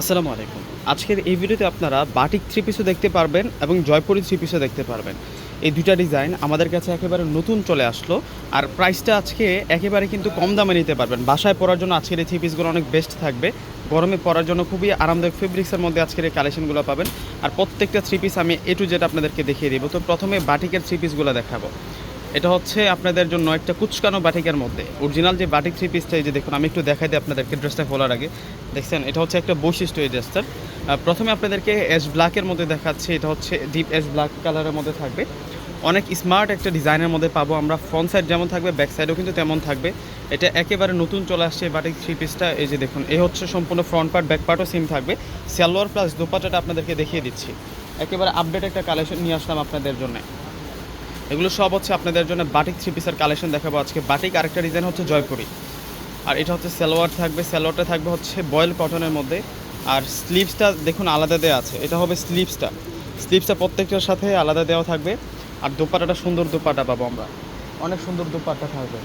আসসালামু আলাইকুম। আজকের এই ভিডিওতে আপনারা বাটিক থ্রি পিসও দেখতে পারবেন এবং জয়পুরি থ্রি পিসও দেখতে পারবেন। এই দুইটা ডিজাইন আমাদের কাছে একেবারে নতুন চলে আসলো আর প্রাইসটা আজকে একেবারে কিন্তু কম দামে নিতে পারবেন। বাসায় পরার জন্য আজকের এই থ্রি পিসগুলো অনেক বেস্ট থাকবে। গরমে পরার জন্য খুবই আরামদায়ক ফেব্রিক্সের মধ্যে আজকের এই কালেকশনগুলো পাবেন। আর প্রত্যেকটা থ্রি পিস আমি এ টু জেড আপনাদেরকে দেখিয়ে দিব। তো প্রথমে বাটিকের থ্রি পিসগুলো দেখাবো। এটা হচ্ছে আপনাদের জন্য একটা কুচকানো বাটিকের মধ্যে। অরিজিনাল যে বাটিক থ্রি পিসটা এই যে দেখুন, আমি একটু দেখাই দিই আপনাদেরকে ড্রেসটা খোলার আগে। দেখছেন, এটা হচ্ছে একটা বৈশিষ্ট্য এই ড্রেসটার প্রথমে আপনাদেরকে অ্যাশ ব্ল্যাকের মধ্যে দেখাচ্ছি, এটা হচ্ছে ডিপ অ্যাশ ব্ল্যাক কালারের মধ্যে থাকবে। অনেক স্মার্ট একটা ডিজাইনের মধ্যে পাবো আমরা ফ্রন্ট সাইড যেমন থাকবে ব্যাক সাইডও কিন্তু তেমন থাকবে। এটা একেবারে নতুন চলে আসছে বাটিক থ্রি পিসটা এই যে দেখুন এই হচ্ছে সম্পূর্ণ ফ্রন্ট পার্ট ব্যাক পার্টও সেম থাকবে। সালোয়ার প্লাস দোপাটাটা আপনাদেরকে দেখিয়ে দিচ্ছি। একেবারে আপডেট একটা কালেকশন নিয়ে আসলাম আপনাদের জন্য। এগুলো সব হচ্ছে আপনাদের জন্য বাটিক থ্রি পিসের কালেকশন দেখাবো আজকে। বাটিক আরেকটা ডিজাইন হচ্ছে জয়পুরি। আর এটা হচ্ছে সালোয়ার থাকবে। সালোয়ারটা থাকবে হচ্ছে বয়েল কটনের মধ্যে। আর স্লিভসটা দেখুন আলাদা দেওয়া আছে। এটা হবে স্লিভসটা স্লিভসটা প্রত্যেকটার সাথে আলাদা দেওয়া থাকবে। আর দোপাটাটা সুন্দর দোপাটা পাবো আমরা। অনেক সুন্দর দোপাটা থাকবে।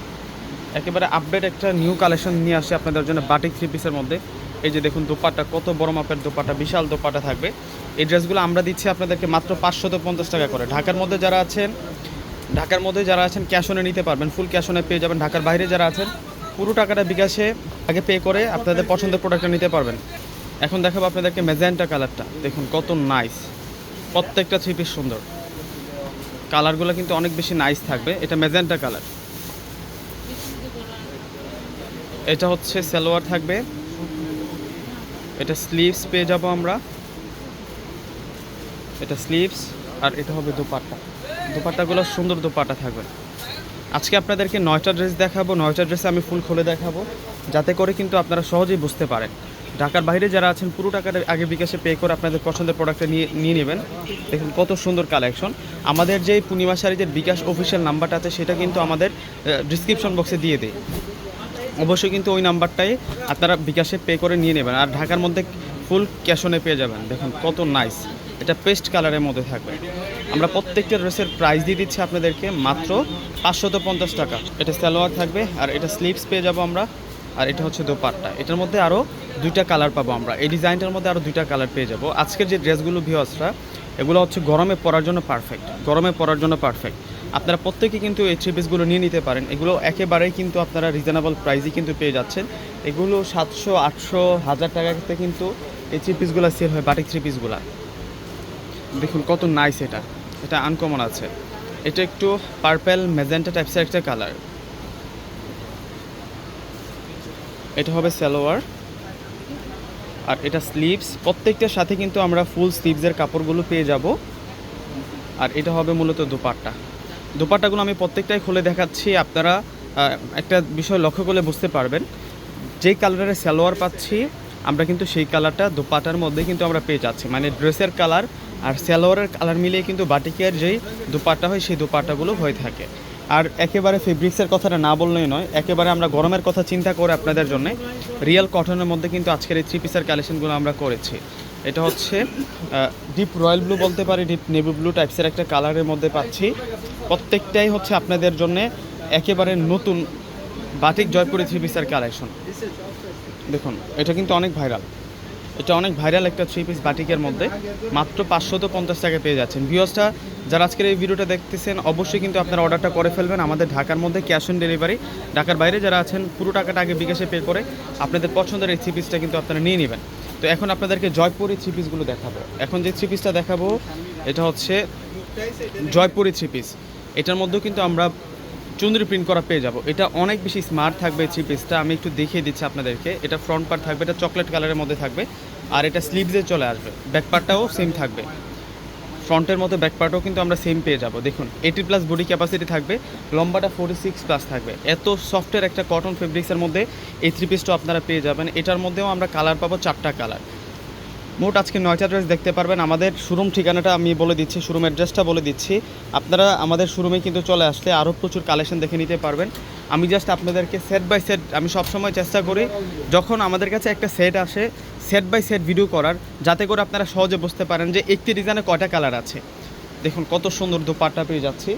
একেবারে আপডেট একটা নিউ কালেকশন নিয়ে আসে আপনাদের জন্য বাটিক থ্রি পিসের মধ্যে। এই যে দেখুন দোপাটা, কত বড় মাপের দোপাটা, বিশাল দোপাটা থাকবে। এই ড্রেসগুলো আমরা দিচ্ছি আপনাদেরকে মাত্র পাঁচশত পঞ্চাশ টাকা করে। ঢাকার মধ্যে যারা আছেন ঢাকার মধ্যে যারা আছেন ক্যাশ অনে নিতে পারবেন ফুল ক্যাশ অনে পেয়ে যাবেন। ঢাকার বাইরে যারা আছেন, পুরো টাকাটা বিকাশে আগে পে করে আপনাদের পছন্দের প্রোডাক্টটা নিতে পারবেন। এখন দেখাবো আপনাদেরকে মেজেন্টা কালারটা দেখুন, কত নাইস প্রত্যেকটা থ্রি পিস সুন্দর। কালারগুলো কিন্তু অনেক বেশি নাইস থাকবে। এটা মেজেন্টা কালার এটা হচ্ছে সালোয়ার থাকবে। এটা স্লিভস পেয়ে যাব আমরা। এটা স্লিভস আর এটা হবে দুপাট্টা। দুপাট্টাগুলো সুন্দর দুপাট্টা থাকবে। আজকে আপনাদেরকে নয়টা ড্রেস দেখাবো, নয়টা ড্রেসে আমি ফুল খুলে দেখাবো, যাতে করে কিন্তু আপনারা সহজেই বুঝতে পারেন। ঢাকার বাইরে যারা আছেন, পুরো টাকাটা আগে বিকাশে পে করে আপনাদের পছন্দের প্রোডাক্টটা নিয়ে নিয়ে নেবেন। দেখুন কত সুন্দর কালেকশন আমাদের যে পূর্ণিমা শাড়িদের বিকাশ অফিসিয়াল নাম্বারটা আছে, সেটা কিন্তু আমাদের ডিসক্রিপশন বক্সে দিয়ে দিই। অবশ্যই কিন্তু ওই নাম্বারটাই আপনারা বিকাশে পে করে নিয়ে নেবেন। আর ঢাকার মধ্যে ফুল ক্যাশ অনে পেয়ে যাবেন। দেখুন কত নাইস এটা পেস্ট কালারের মধ্যে থাকবে। আমরা প্রত্যেকটা ড্রেসের প্রাইস দিয়ে দিচ্ছি আপনাদেরকে মাত্র পাঁচশত পঞ্চাশ টাকা। এটা সালোয়ার থাকবে আর এটা স্লিভস পেয়ে যাব আমরা। আর এটা হচ্ছে দোপাট্টা। এটার মধ্যে আরও দুইটা কালার পাবো আমরা। এই ডিজাইনটার মধ্যে আরও দুইটা কালার পেয়ে যাব। আজকের যে ড্রেসগুলো ভিওসরা এগুলো হচ্ছে গরমে পরার জন্য পারফেক্ট গরমে পরার জন্য পারফেক্ট আপনারা প্রত্যেকে কিন্তু এই থ্রি পিসগুলো নিয়ে নিতে পারেন। এগুলো একেবারেই কিন্তু আপনারা রিজনেবল প্রাইসই কিন্তু পেয়ে যাচ্ছেন। এগুলো সাতশো, আটশো, হাজার টাকাতে কিন্তু এই থ্রি পিসগুলো সেল হয় বাটিক থ্রি পিসগুলো দেখুন কত নাইস এটা। এটা আনকমন আছে। এটা একটু পার্পেল মেজেন্টা টাইপসের একটা কালার এটা হবে সালোয়ার। আর এটা স্লিভস প্রত্যেকটার সাথে কিন্তু আমরা ফুল স্লিভসের কাপড়গুলো পেয়ে যাব। আর এটা হবে মূলত দুপাট্টা। দুপাট্টাগুলো আমি প্রত্যেকটাই খুলে দেখাচ্ছি। আপনারা একটা বিষয় লক্ষ্য করলে বুঝতে পারবেন। যেই কালারের সালোয়ার পাচ্ছি, আমরা কিন্তু সেই কালারটা দুপাটার মধ্যে কিন্তু আমরা পেয়ে যাচ্ছি। মানে ড্রেসের কালার আর সালোয়ারের কালার মিলিয়ে কিন্তু বাটিকের যেই দুপাট্টা হয়, সেই দুপাট্টাগুলো হয়ে থাকে। আর একেবারে ফেব্রিক্সের কথাটা না বললেই নয়, একেবারে আমরা গরমের কথা চিন্তা করে আপনাদের জন্য রিয়েল কটনের মধ্যে কিন্তু আজকের এই থ্রি পিসের কালেকশনগুলো আমরা করেছি। এটা হচ্ছে ডিপ রয়্যাল ব্লু বলতে পারি ডিপ নেভি ব্লু টাইপসের একটা কালারের মধ্যে পাচ্ছি। প্রত্যেকটাই হচ্ছে আপনাদের জন্য একেবারে নতুন বাটিক জয়পুরি থ্রি পিসের কালেকশন দেখুন, এটা কিন্তু অনেক ভাইরাল এটা অনেক ভাইরাল একটা থ্রি পিস বাটিকের মধ্যে। মাত্র পাঁচশত পঞ্চাশ টাকা পেয়ে যাচ্ছেন। ভিউসটা যারা আজকের এই ভিডিওটা দেখতেছেন, অবশ্যই কিন্তু আপনারা অর্ডারটা করে ফেলবেন। আমাদের ঢাকার মধ্যে ক্যাশ অন ডেলিভারি ঢাকার বাইরে যারা আছেন, পুরো টাকাটা আগে বিকাশে পে করে আপনাদের পছন্দের এই থ্রি পিসটা কিন্তু আপনারা নিয়ে নেবেন। তো এখন আপনাদেরকে জয়পুরি থ্রি পিসগুলো দেখাবো। এখন যে থ্রি পিসটা দেখাবো, এটা হচ্ছে জয়পুরি থ্রি পিস এটার মধ্যেও কিন্তু আমরা চুন্দ্রি প্রিন্ট করা পেয়ে যাব। এটা অনেক বেশি স্মার্ট থাকবে থ্রি পিসটা আমি একটু দেখিয়ে দিচ্ছি আপনাদেরকে। এটা ফ্রন্ট পার্ট থাকবে, এটা চকলেট কালারের মধ্যে থাকবে। আর এটা স্লিভসে চলে আসবে। ব্যাক পার্টটাও সেম থাকবে। ফ্রন্টের মতো ব্যাক পার্টও কিন্তু আমরা সেম পেয়ে যাব। দেখুন এইটি প্লাস বডি ক্যাপাসিটি থাকবে, লম্বাটা ফোর্টি সিক্স প্লাস থাকবে। এত সফটের একটা কটন ফেব্রিক্সের মধ্যে এই থ্রি পিসটা আপনারা পেয়ে যাবেন। এটার মধ্যেও আমরা কালার পাবো চারটা কালার মোট আজকে নয়টা ড্রেস দেখতে পারবেন। আমাদের শোরুম ঠিকানাটা আমি বলে দিচ্ছি শোরুম অ্যাড্রেসটা বলে দিচ্ছি। আপনারা আমাদের শোরুমে কিন্তু চলে আসলে আরও প্রচুর কালেকশন দেখে নিতে পারবেন। আমি জাস্ট আপনাদেরকে সেট বাই সেট আমি সবসময় চেষ্টা করি, যখন আমাদের কাছে একটা সেট আসে সেট বাই সেট ভিডিও করার, যাতে করে আপনারা সহজে বুঝতে পারেন যে একটি ডিজাইনে কয়টা কালার আছে। দেখুন কত সুন্দর দোপাট্টা পেয়ে যাচ্ছি।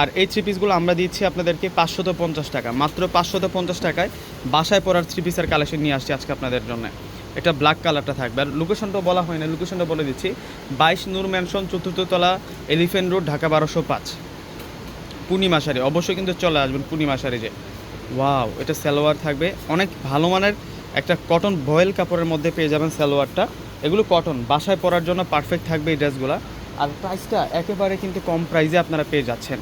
আর এই থ্রি পিসগুলো আমরা দিচ্ছি আপনাদেরকে পাঁচশত পঞ্চাশ টাকা। মাত্র পাঁচশত পঞ্চাশ টাকায় বাসায় পরার থ্রি পিসের কালেকশন নিয়ে আসছি আজকে আপনাদের জন্য। এটা ব্ল্যাক কালারটা থাকবে। আর লোকেশনটা বলা হয় না লোকেশনটা বলে দিচ্ছি। বাইশ নূর ম্যানশন চতুর্থ তলা এলিফেন্ট রোড ঢাকা বারোশো পাঁচ। পূর্ণিমা শাড়ি। অবশ্যই কিন্তু চলে আসবেন পূর্ণিমা শাড়ি যে। ওয়াও এটা সালোয়ার থাকবে। অনেক ভালো মানের একটা কটন বয়েল কাপড়ের মধ্যে পেয়ে যাবেন সালোয়ারটা। এগুলো কটন বাসায় পরার জন্য পারফেক্ট থাকবে এই ড্রেসগুলো। আর প্রাইসটা একেবারে কিন্তু কম প্রাইসে আপনারা পেয়ে যাচ্ছেন।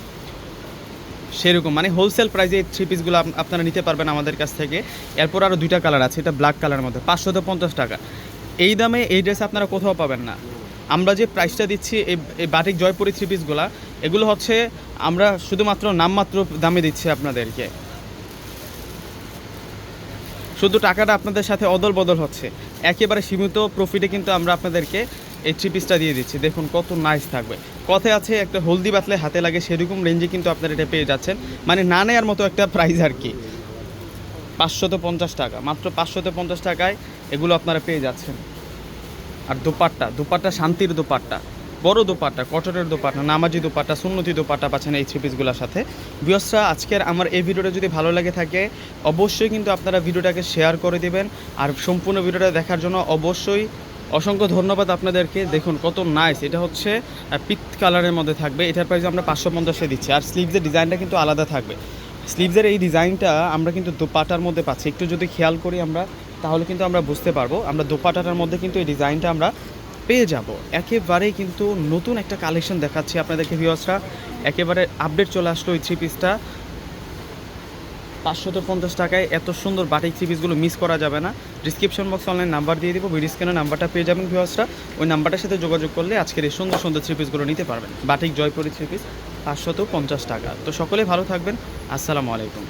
সেরকম মানে হোলসেল প্রাইসে এই থ্রি পিসগুলো আপনারা নিতে পারবেন আমাদের কাছ থেকে। এরপর আরও দুইটা কালার আছে, এটা ব্ল্যাক কালারের মধ্যে পাঁচশত পঞ্চাশ টাকা। এই দামে এই ড্রেস আপনারা কোথাও পাবেন না। আমরা যে প্রাইসটা দিচ্ছি, এই বাটিক জয়পুরি থ্রি পিসগুলো এগুলো হচ্ছে আমরা শুধুমাত্র নামমাত্র দামে দিচ্ছি আপনাদেরকে। শুধু টাকাটা আপনাদের সাথে অদল বদল হচ্ছে। একেবারে সীমিত প্রফিটে কিন্তু আমরা আপনাদেরকে এই থ্রি পিসটা দিয়ে দিচ্ছি। দেখুন কত নাইস থাকবে। কথায় আছে, একটা হলদি বাতলে হাতে লাগে সেরকম রেঞ্জে কিন্তু আপনারা এটা পেয়ে যাচ্ছেন। মানে না নেওয়ার মতো একটা প্রাইস আর কি। পাঁচশত পঞ্চাশ টাকা, মাত্র পাঁচশত পঞ্চাশ টাকায় এগুলো আপনারা পেয়ে যাচ্ছেন। আর দোপাট্টা দোপাট্টা শান্তির দোপাট্টা। বড় দোপাট্টা কটনের দোপাট্টা, নামাজি দোপাট্টা, সুন্নতি দোপাট্টা পাচ্ছেন এই থ্রি পিসগুলোর সাথে। বিয়সরা আজকের আমার এই ভিডিওটা যদি ভালো লাগে থাকে, অবশ্যই কিন্তু আপনারা ভিডিওটাকে শেয়ার করে দিবেন। আর সম্পূর্ণ ভিডিওটা দেখার জন্য অবশ্যই অসংখ্য ধন্যবাদ আপনাদেরকে। দেখুন, কত নাইস এটা হচ্ছে পিক কালারের মধ্যে থাকবে। এটার প্রাইস আমরা পাঁচশো পঞ্চাশে দিচ্ছি। আর স্লিভসের ডিজাইনটা কিন্তু আলাদা থাকবে। স্লিভসের এই ডিজাইনটা আমরা কিন্তু দোপাটার মধ্যে পাচ্ছি। একটু যদি খেয়াল করি আমরা, তাহলে কিন্তু আমরা বুঝতে পারব। আমরা দোপাটাটার মধ্যে কিন্তু এই ডিজাইনটা আমরা পেয়ে যাব। একেবারেই কিন্তু নতুন একটা কালেকশন দেখাচ্ছি আপনাদেরকে ভিওসরা একেবারে আপডেট চলে আসলো এই থ্রি পিসটা পাঁচশত পঞ্চাশ টাকায় এত সুন্দর বাটিক থ্রি পিসগুলো মিস করা যাবে না। ডিসক্রিপশন বক্সে অনলাইন নাম্বার দিয়ে দিব ভিডিও স্ক্যানের নাম্বারটা পেয়ে যাবেন ভিউয়ার্সরা ওই নাম্বারটার সাথে যোগাযোগ করলে আজকের এই সুন্দর সুন্দর থ্রি পিসগুলো নিতে পারবেন। বাটিক জয়পুরি থ্রি পিস পাঁচশত পঞ্চাশ টাকা। তো সকলে ভালো থাকবেন। আসসালামু আলাইকুম।